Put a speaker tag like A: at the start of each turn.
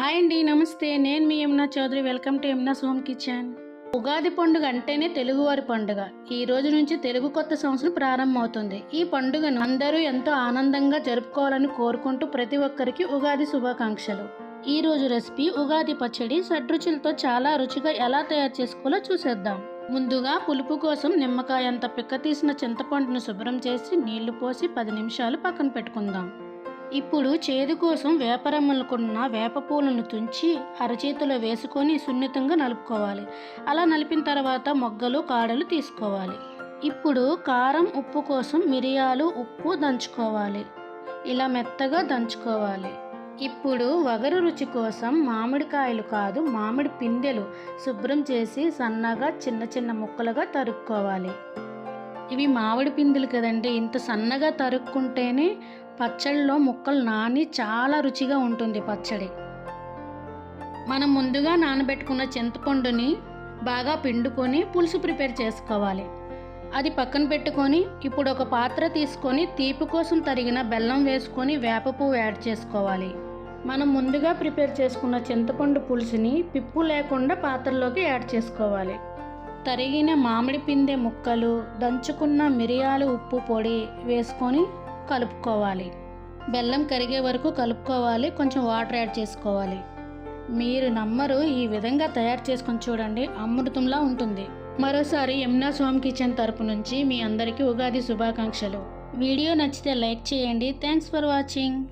A: Hi అండి నమస్తే. నేను మీ Yamuna Chaudhary. Welcome to Yamuna home kitchen. Ugadi పండుగ అంటేనే తెలుగువారి పండుగ. ఈ రోజు నుంచి తెలుగు కొత్త సంవత్సరం ప్రారంభమవుతుంది. ఈ పండుగను అందరూ ఎంతో ఆనందంగా జరుపుకోవాలని కోరుకుంటూ ప్రతి ఒక్కరికి ఉగాది శుభాకాంక్షలు. ఈ రోజు రెసిపీ ఉగాది పచ్చడి షడ్రుచులతో చాలా రుచిగా ఎలా తయారు చేసుకోవాలో చూసేద్దాం. ముందుగా పులుపు కోసం నిమ్మకాయ అంత పిక్క తీసిన చింతపండును శుభ్రం చేసి నీళ్ళు పోసి పది నిమిషాలు పక్కన పెట్టుకుందాం. ఇప్పుడు చేదు కోసం వేపరమ్మలకున్న వేప పూలను తుంచి అరచేతిలో వేసుకొని సున్నితంగా నలుపుకోవాలి. అలా నలిపిన తర్వాత మొగ్గలు కాడలు తీసుకోవాలి. ఇప్పుడు కారం ఉప్పు కోసం మిరియాలు ఉప్పు దంచుకోవాలి. ఇలా మెత్తగా దంచుకోవాలి. ఇప్పుడు వగరు రుచి కోసం మామిడికాయలు కాదు మామిడి పిందెలు శుభ్రం చేసి సన్నగా చిన్న చిన్న ముక్కలుగా తరుక్కోవాలి. ఇవి మామిడి పిందెలు కదండి ఇంత సన్నగా తరుక్కుంటేనే పచ్చడిలో ముక్కలు నాని చాలా రుచిగా ఉంటుంది పచ్చడి. మనం ముందుగా నానబెట్టుకున్న చింతపండుని బాగా పిండుకొని పులుసు ప్రిపేర్ చేసుకోవాలి. అది పక్కన పెట్టుకొని ఇప్పుడు ఒక పాత్ర తీసుకొని తీపి కోసం తరిగిన బెల్లం వేసుకొని వేప పువ్వు యాడ్ చేసుకోవాలి. మనం ముందుగా ప్రిపేర్ చేసుకున్న చింతపండు పులుసుని పిప్పు లేకుండా పాత్రలోకి యాడ్ చేసుకోవాలి. తరిగిన మామిడి పిందె ముక్కలు దంచుకున్న మిరియాలు ఉప్పు పొడి వేసుకొని కలుపుకోవాలి. బెల్లం కరిగే వరకు కలుపుకోవాలి. కొంచెం వాటర్ యాడ్ చేసుకోవాలి. మీరు నమ్మరు ఈ విధంగా తయారు చేసుకొని చూడండి అమృతంలా ఉంటుంది. మరోసారి యమునా స్వామి కిచెన్ తరపు నుంచి మీ అందరికీ ఉగాది శుభాకాంక్షలు. వీడియో నచ్చితే లైక్ చేయండి. Thanks for watching.